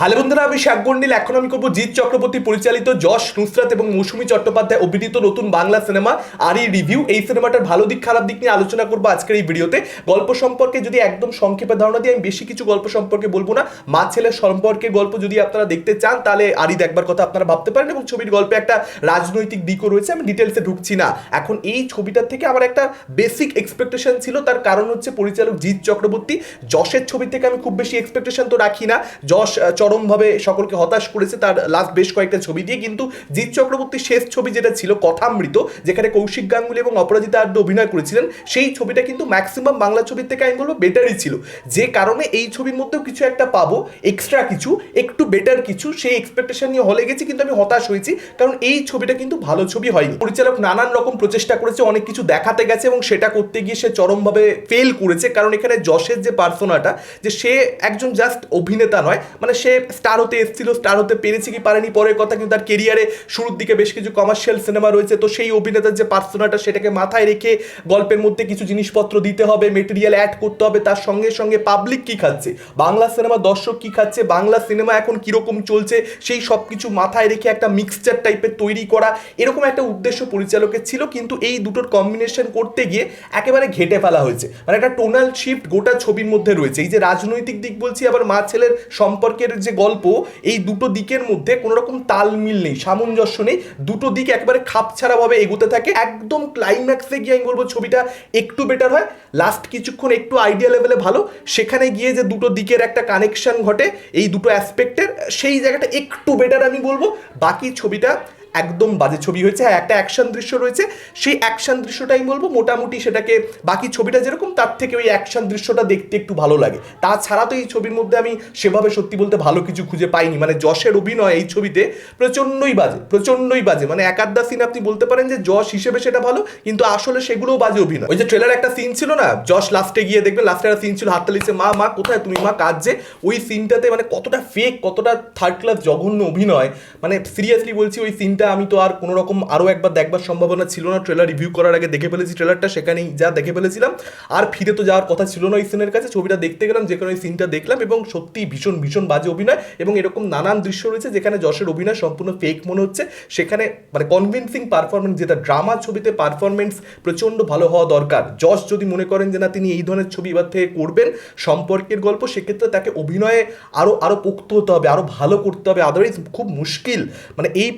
Hello বন্ধুরা, আমি শাকগন্ডিল এখন আমি করব জিৎ চক্রবর্তী, পরিচালিত যশ, নুসরাত এবং মৌসুমী চট্টোপাধ্যায় অভিনীত নতুন বাংলা সিনেমা আর রিভিউ। এই সিনেমাটার ভালো দিক, খারাপ দিক নিয়ে আলোচনা করব আজকের এই ভিডিওতে। গল্প সম্পর্কে যদি একদম সংক্ষেপে ধারণা দিই, আমি বেশি কিছু গল্প সম্পর্কে বলব না। মা ছেলের সম্পর্কে গল্প যদি আপনারা দেখতে চান, তাহলে আরই দেখবার কথা আপনারা ভাবতে পারেন এবং ছবির গল্পে একটা রাজনৈতিক দিকও রয়েছে, আমি ডিটেলসে ঢুকছি না। এখন এই ছবিটার থেকে আমার একটা বেসিক এক্সপেকটেশন ছিল, তার কারণ হচ্ছে পরিচালক জিৎ চক্রবর্তী। যশের ছবি থেকে আমি খুব বেশি এক্সপেকটেশন তো রাখি না। যশ চরমভাবে সকলকে হতাশ করেছে তার লাস্ট বেশ কয়েকটা ছবি দিয়ে, কিন্তু জিৎ চক্রবর্তীর শেষ ছবি যেটা ছিল, কথামৃত, যেখানে কৌশিক গাঙ্গুলি এবং অপরাজিতা আড্ড অভিনয় করেছিলেন, সেই ছবিটা কিন্তু ম্যাক্সিমাম বাংলা ছবির থেকে আমি বলব বেটারই ছিল। যে কারণে এই ছবির মধ্যেও কিছু একটা পাবো এক্সট্রা কিছু, একটু বেটার কিছু, সেই এক্সপেকটেশন নিয়ে হলে গেছি, কিন্তু আমি হতাশ হয়েছি, কারণ এই ছবিটা কিন্তু ভালো ছবি হয়নি। পরিচালক নানান রকম প্রচেষ্টা করেছে, অনেক কিছু দেখাতে গেছে এবং সেটা করতে গিয়ে সে চরমভাবে ফেল করেছে, কারণ এখানে যশের যে পার্সোনাটা যে সে একজন জাস্ট অভিনেতা নয় মানে সে স্টার হতে এসেছিল স্টার হতে পেরেছে কি পারেনি? পরের কথা কিন্তু তার কেরিয়ারে শুরুর দিকে বেশ কিছু কমার্শিয়াল সিনেমা রয়েছে। তো সেই অভিনেতার যে পার্সোনাটা সেটাকে মাথায় রেখে গল্পের মধ্যে কিছু জিনিসপত্র দিতে হবে মেটেরিয়াল অ্যাড করতে হবে। তার সঙ্গে সঙ্গে পাবলিক কি খাচ্ছে? বাংলা সিনেমা দর্শক কি খাচ্ছে? বাংলা সিনেমা এখন কীরকম চলছে? সেই সব কিছু মাথায় রেখে একটা মিক্সচার টাইপের তৈরি করা এরকম একটা উদ্দেশ্য পরিচালকের ছিল। কিন্তু এই দুটোর কম্বিনেশন করতে গিয়ে একেবারে ঘেটে ফেলা হয়েছে। মানে একটা টোনাল শিফট গোটা ছবির মধ্যে রয়েছে। এই যে রাজনৈতিক দিক বলছি, আবার মা ছেলের সম্পর্কের যে গল্প, এই দুটো দিকের মধ্যে কোনো রকম তালমিল নেই, সামঞ্জস্য নেই। দুটো দিক একেবারে খাপছাড়াভাবে এগোতে থাকে। একদম ক্লাইম্যাক্সে গিয়ে আমি বলব ছবিটা একটু বেটার হয়। লাস্ট কিছুক্ষণ একটু আইডিয়া লেভেলে ভালো। সেখানে গিয়ে যে দুটো দিকের একটা কানেকশন ঘটে, এই দুটো অ্যাসপেক্টের সেই জায়গাটা একটু বেটার আমি বলব। বাকি ছবিটা একদম বাজে ছবি হয়েছে। হ্যাঁ একটা অ্যাকশন দৃশ্য রয়েছে। সেই অ্যাকশন দৃশ্যটাই বলব মোটামুটি সেটাকে বাকি ছবিটা যেরকম তার থেকে ওই অ্যাকশন দৃশ্যটা দেখতে একটু ভালো লাগে। তাছাড়া তো এই ছবির মধ্যে আমি সেভাবে সত্যি বলতে ভালো কিছু খুঁজে পাইনি। মানে যশের অভিনয় এই ছবিতে প্রচণ্ডই বাজে প্রচণ্ডই বাজে। মানে একাধা সিন আপনি বলতে পারেন যে যশ হিসেবে সেটা ভালো কিন্তু আসলে সেগুলোও বাজে অভিনয়। ওই যে ট্রেলার একটা সিন ছিল না যশ লাস্টে গিয়ে দেখবেন লাস্টে একটা সিন ছিল হাততালি দিচ্ছে, মা মা কোথায় তুমি? মা কাজ যে ওই সিনটাতে মানে কতটা ফেক কতটা থার্ড ক্লাস জঘন্য অভিনয়। মানে সিরিয়াসলি বলছি ওই সিনটা আমি তো আর কোনো রকম আরও একবার দেখবার সম্ভাবনা ছিল না। ট্রেলার রিভিউ করার আগে দেখে ফেলেছি ট্রেলারটা সেখানেই যা দেখে ফেলেছিলাম। আর ফিরে তো যাওয়ার কথা ছিল না ওই সিনের কাছে। ছবিটা দেখতে গেলাম যেখানে ওই সিনটা দেখলাম এবং সত্যি ভীষণ ভীষণ বাজে অভিনয় এবং এরকম নানান দৃশ্য রয়েছে যেখানে যশের অভিনয় সম্পূর্ণ ফেক মনে হচ্ছে। সেখানে মানে কনভিনসিং পারফরমেন্স যেটা ড্রামা ছবিতে পারফরমেন্স প্রচণ্ড ভালো হওয়া দরকার। যশ যদি মনে করেন যে না, তিনি এই ধরনের ছবি এবার থেকে করবেন, সম্পর্কের গল্প, সেক্ষেত্রে তাকে অভিনয়ে আরও আরও পোক্ত হতে হবে আরও ভালো করতে হবে। আদারওয়াইজ খুব মুশকিল। মানে এই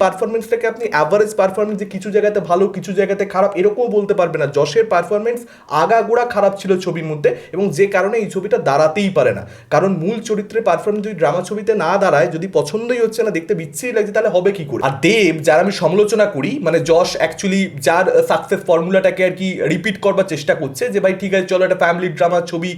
পারফরমেন্সটাকে আপনি অ্যাভারেজ পারফরমেন্স যে কিছু জায়গাতে ভালো, কিছু জায়গাতে খারাপ, এরকমও বলতে পারবে না। যশের পারফরমেন্স আগাগোড়া খারাপ ছিল ছবির মধ্যে এবং যে কারণে এই ছবিটা দাঁড়াতেই পারে না। কারণ মূল চরিত্রের পারফরমেন্স যদি ড্রামা ছবিতে না দাঁড়ায়, যদি পছন্দই হচ্ছে না, দেখতে বিচ্ছিরি লাগছে, তাহলে হবে কি করে? আর দেব, যার আমি সমালোচনা করি মানে যশ অ্যাকচুয়ালি যার সাকসেস ফর্মুলাটাকে আর কি রিপিট করবার চেষ্টা করছে যে, ভাই, ঠিক আছে, চলো একটা ফ্যামিলি ড্রামা ছবি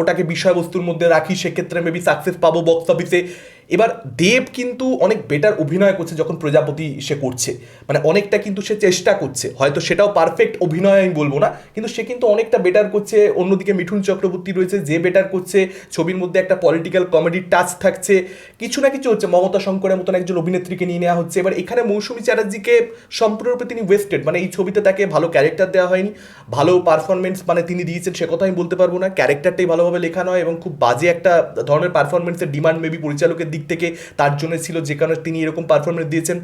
ওটাকে বিষয়বস্তুর মধ্যে রাখি, সেক্ষেত্রে মেবি সাকসেস পাবো বক্স অফিসে এবার দেব কিন্তু অনেক বেটার অভিনয় করছে যখন প্রজাপতি সে করছে। মানে অনেকটা কিন্তু সে চেষ্টা করছে। হয়তো সেটাও পারফেক্ট অভিনয় আমি বলব না। কিন্তু সে কিন্তু অনেকটা বেটার করছে। অন্যদিকে মিঠুন চক্রবর্তী রয়েছে, যে বেটার করছে। ছবির মধ্যে একটা পলিটিক্যাল কমেডির টাচ থাকছে। কিছু না কিছু হচ্ছে। মমতা শঙ্করের মতন একজন অভিনেত্রীকে নিয়ে নেওয়া হচ্ছে। এবার এখানে মৌসুমী চ্যাটার্জিকে সম্পূর্ণরূপে তিনি ওয়েস্টেড মানে এই ছবিতে তাকে ভালো ক্যারেক্টার দেওয়া হয়নি। ভালো পারফরমেন্স মানে তিনি দিয়েছেন সে কথা আমি বলতে পারব না। ক্যারেক্টারটাই ভালোভাবে লেখা নয় এবং খুব বাজে একটা ধরনের পারফরমেন্সের ডিমান্ড মেবি পরিচালকের দিক থেকে তার জন্য ছিল যে কারণে তিনি এরকম পারফরমেন্স দিয়েছেন।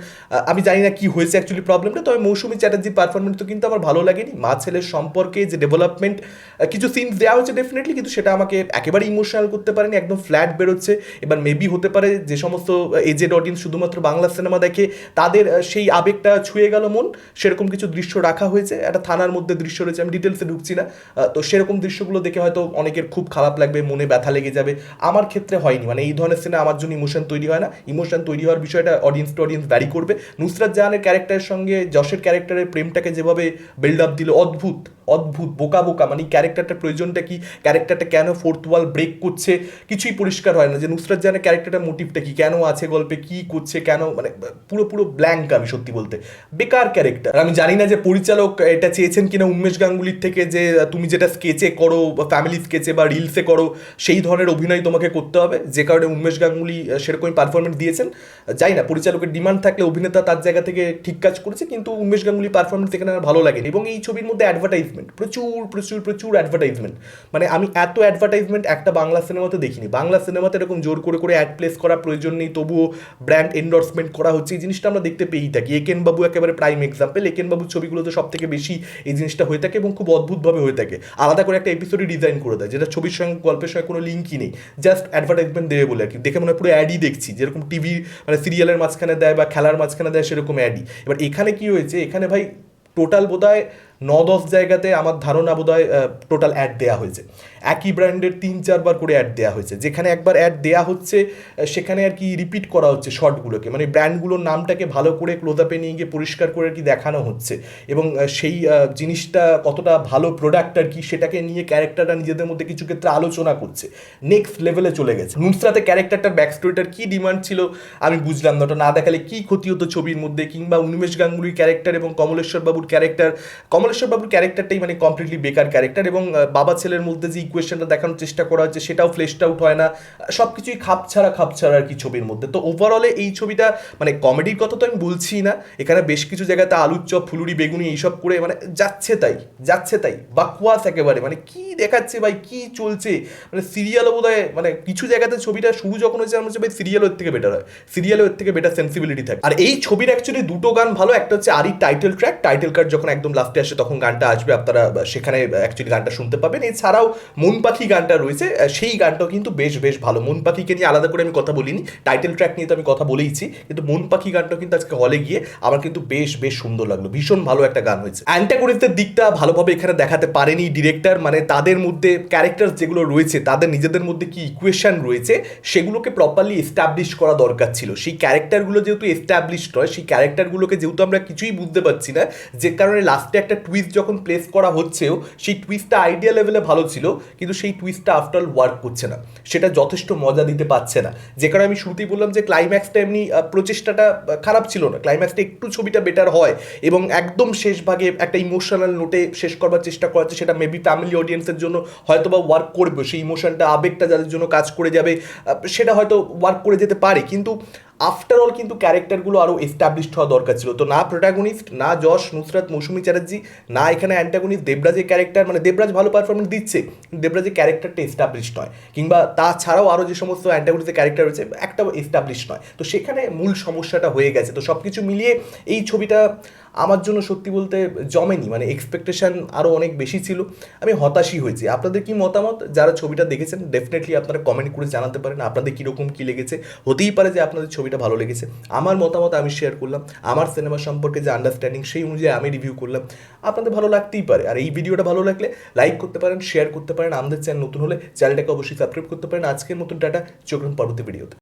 আমি জানি না কি হয়েছে অ্যাকচুয়ালি প্রবলেমটা তবে মৌসুমী চ্যাটার্জির পারফরমেন্স তো কিন্তু আমার ভালো লাগেনি। মা ছেলের সম্পর্কে যে ডেভেলপমেন্ট কিছু সিনস দেওয়া হয়েছে ডেফিনেটলি কিন্তু সেটা আমাকে একেবারে ইমোশনাল করতে পারেনি, একদম ফ্ল্যাট বেরোচ্ছে। এবার মেবি হতে পারে যে সমস্ত এজেড অডিয়েন্স শুধুমাত্র বাংলা সিনেমা দেখে তাদের সেই আবেগটা ছুঁয়ে গেল মন। সেরকম কিছু দৃশ্য রাখা হয়েছে। একটা থানার মধ্যে দৃশ্য রয়েছে, আমি ডিটেলসে ঢুকছি না। তো সেরকম দৃশ্যগুলো দেখে হয়তো অনেকের খুব খারাপ লাগবে, মনে ব্যথা লেগে যাবে। আমার ক্ষেত্রে হয়নি। মানে এই ধরনের সিনেমা আমার জন্য ইমোশন তৈরি হয় না। ইমোশন তৈরি হওয়ার বিষয়টা অডিয়েন্স টু অডিয়েন্স ভ্যারি করবে। নুসরাত জাহানের ক্যারেক্টারের সঙ্গে যশের ক্যারেক্টারের প্রেমটাকে যেভাবে বিল্ড আপ দিল, অদ্ভুত। অদ্ভুত, বোকা বোকা মানে ক্যারেক্টারটার প্রয়োজনটা কি? ক্যারেক্টারটা কেন ফোর্থ ওয়াল ব্রেক করছে? কিছুই পরিষ্কার হয় না যে নুসরাত জাহানের ক্যারেক্টারটার মোটিভটা কি? কেন আছে গল্পে? কি করছে? কেন? মানে পুরো পুরো ব্ল্যাঙ্ক আমি সত্যি বলতে। বেকার ক্যারেক্টার আমি জানি না যে পরিচালক এটা চেয়েছেন কিনা উন্মেষ গাঙ্গুলির থেকে যে তুমি যেটা স্কেচে করো বা ফ্যামিলি স্কেচে বা রিলসে করো, সেই ধরনের অভিনয় তোমাকে করতে হবে। যে কারণে উন্মেষ গাঙ্গুলি সেরকমই পারফরমেন্স দিয়েছেন। যাই না, পরিচালকের ডিমান্ড থাকলে অভিনেতা তার জায়গা থেকে ঠিক কাজ করেছে, কিন্তু উন্মেষ গাঙ্গুলি পারফরমেন্স এখানে আমার ভালো লাগেনি। এবং এই ছবির মধ্যে অ্যাডভার্টাইজমেন্ট অ্যাডভার্টাইজমেন্ট প্রচুর প্রচুর প্রচুর অ্যাডভার্টাইজমেন্ট মানে আমি এত অ্যাডভার্টাইজমেন্ট একটা বাংলা সিনেমাতে দেখিনি। বাংলা সিনেমাতে এরকম জোর করে করে অ্যাড প্লেস করা প্রয়োজন নেই, তবুও ব্র্যান্ড এন্ডোর্সমেন্ট করা হচ্ছে। এই জিনিসটা আমরা দেখতে পেয়েই থাকি। একেন বাবু একেবারে প্রাইম এক্সাম্পল একেন বাবুর ছবিগুলোতে সব থেকে বেশি এই জিনিসটা হয়ে থাকে এবং খুব অদ্ভুতভাবে হয়ে থাকে। আলাদা করে একটা এপিসোডই ডিজাইন করে দেয়, যেটা ছবির সঙ্গে, গল্পের সঙ্গে কোনো লিঙ্কই নেই। জাস্ট অ্যাডভার্টাইজমেন্ট দেবে বলে আর কি। দেখে মনে হয় পুরো অ্যাডই দেখছি। যেরকম টিভি মানে সিরিয়ালের মাঝখানে দেয় বা খেলার মাঝখানে দেয় সেরকম অ্যাডই এবার এখানে কি হয়েছে? এখানে ভাই টোটাল বোধহয় ন দশ জায়গাতে আমার ধারণা বোধহয় টোটাল অ্যাড দেওয়া হয়েছে। একই ব্র্যান্ডের তিন, চারবার করে অ্যাড দেওয়া হয়েছে। যেখানে একবার অ্যাড দেওয়া হচ্ছে সেখানে আর কি রিপিট করা হচ্ছে শর্টগুলোকে মানে ব্র্যান্ডগুলোর নামটাকে ভালো করে ক্লোজ আপে নিয়ে গিয়ে পরিষ্কার করে আর কি দেখানো হচ্ছে। এবং সেই জিনিসটা কতটা ভালো প্রোডাক্ট আর কি, সেটাকে নিয়ে ক্যারেক্টারটা নিজেদের মধ্যে কিছু ক্ষেত্রে আলোচনা করছে। নেক্সট লেভেলে চলে গেছে। নুসরাতে ক্যারেক্টারটার ব্যাক স্টোরিটার কী ডিমান্ড ছিল, আমি বুঝলাম না। ওটা না দেখালে কী ক্ষতি হতো ছবির মধ্যে? কিংবা উন্মেষ গাঙ্গুলির ক্যারেক্টার এবং কমলেশ্বর বাবুর ক্যারেক্টার কমলেশ্বর বাবুর ক্যারেক্টারটাই মানে কমপ্লিটলি বেকার ক্যারেক্টার এবং বাবা ছেলের মধ্যে যে ইকুয়েশনটা দেখানোর চেষ্টা করা হচ্ছে সেটাও ফ্লেশড আউট হয় না। সব কিছুই খাপ ছাড়া খাপ ছাড়া আর কি ছবির মধ্যে। তো ওভারঅলে এই ছবিটা মানে কমেডির কথা তো আমি বলছি না, এখানে বেশ কিছু জায়গাতে আলুর চপ, ফুলুরি, বেগুনি এইসব করে মানে যাচ্ছে তাই যাচ্ছে তাই, বাকুয়াস একেবারে। মানে কি দেখাচ্ছে ভাই, কি চলছে? মানে সিরিয়ালও বোধ মানে কিছু জায়গাতে ছবিটা শুরু যখন হয়েছে, আমার হচ্ছে ভাই সিরিয়াল ওর থেকে বেটার হয়। সিরিয়ালের ওর থেকে বেটার সেন্সিবিলিটি থাকে। আর এই ছবির অ্যাকচুয়ালি দুটো গান ভালো, একটা হচ্ছে আরি টাইটেল ট্র্যাক টাইটেল কার্ড যখন একদম লাস্টে আসে তখন গানটা আসবে, আপনারা সেখানে অ্যাকচুয়ালি গানটা শুনতে পাবেন। এছাড়াও মন পাখি গানটা রয়েছে সেই গানটাও কিন্তু বেশ বেশ ভালো। মন পাখিকে নিয়ে আলাদা করে আমি কথা বলিনি টাইটেল ট্র্যাক নিয়ে তো আমি কথা বলেইছি, কিন্তু মন পাখি গানটাও কিন্তু আজকে হলে গিয়ে আমার কিন্তু বেশ বেশ সুন্দর লাগল। ভীষণ ভালো একটা গান হয়েছে। অ্যান্টাগনিস্টের দিকটা ভালোভাবে এখানে দেখাতে পারেনি ডিরেক্টর মানে তাদের মধ্যে ক্যারেক্টার যেগুলো রয়েছে, তাদের নিজেদের মধ্যে কি ইকুয়েশন রয়েছে, সেগুলোকে প্রপারলি এস্টাবলিশ করা দরকার ছিল। সেই ক্যারেক্টারগুলো যেহেতু এস্টাবলিশড নয়, সেই ক্যারেক্টারগুলোকে যেহেতু আমরা কিছুই বুঝতে পারছি না, যে কারণে লাস্টে একটা টুইস্ট যখন প্লেস করা হচ্ছেও, সেই টুইস্টটা আইডিয়া লেভেলে ভালো ছিল, কিন্তু সেই টুইস্টটা আফটার ওয়ার্ক করছে না। সেটা যথেষ্ট মজা দিতে পারছে না। যে কারণে আমি শুরুতেই বললাম যে ক্লাইম্যাক্সটা এমনি প্রচেষ্টাটা খারাপ ছিল না। ক্লাইম্যাক্সটা একটু ছবিটা বেটার হয় এবং একদম শেষ ভাগে একটা ইমোশনাল নোটে শেষ করবার চেষ্টা করা হচ্ছে, সেটা মেবি ফ্যামিলি অডিয়েন্সের জন্য হয়তো বা ওয়ার্ক করবে সেই ইমোশনটা আবেগটা যাদের জন্য কাজ করে যাবে সেটা হয়তো ওয়ার্ক করে যেতে পারে। কিন্তু আফটার অল কিন্তু ক্যারেক্টারগুলো আরও এস্টাবলিশড হওয়া দরকার ছিল। তো না প্রোটাগনিস্ট না যশ, নুসরাত, মৌসুমী চ্যাটার্জি, না এখানে অ্যান্টাগনিস্ট দেবরাজের ক্যারেক্টার মানে দেবরাজ ভালো পারফরমেন্স দিচ্ছে দেবরাজের ক্যারেক্টারটা এস্টাবলিশড নয়। কিংবা তাছাড়াও আরও যে সমস্ত অ্যান্টাগনিস্টের ক্যারেক্টার রয়েছে একটাও এস্টাবলিশ নয়। তো সেখানে মূল সমস্যাটা হয়ে গেছে। তো সব কিছু মিলিয়ে এই ছবিটা আমার জন্য সত্যি বলতে জমেনি মানে এক্সপেকটেশন আরও অনেক বেশি ছিল। আমি হতাশই হয়েছি। আপনাদের কি মতামত? যারা ছবিটা দেখেছেন ডেফিনেটলি আপনারা কমেন্ট করে জানাতে পারেন, আপনাদের কীরকম কী লেগেছে? হতেই পারে যে আপনাদের ছবিটা ভালো লেগেছে। আমার মতামত আমি শেয়ার করলাম। আমার সিনেমা সম্পর্কে যে আন্ডারস্ট্যান্ডিং সেই অনুযায়ী আমি রিভিউ করলাম। আপনাদের ভালো লাগতেই পারে। আর এই ভিডিওটা ভালো লাগলে লাইক করতে পারেন শেয়ার করতে পারেন। আমাদের চ্যানেল নতুন হলে চ্যানেলটাকে অবশ্যই সাবস্ক্রাইব করতে পারেন। আজকের মতন টাটা। চোখ পরবর্তী ভিডিওতে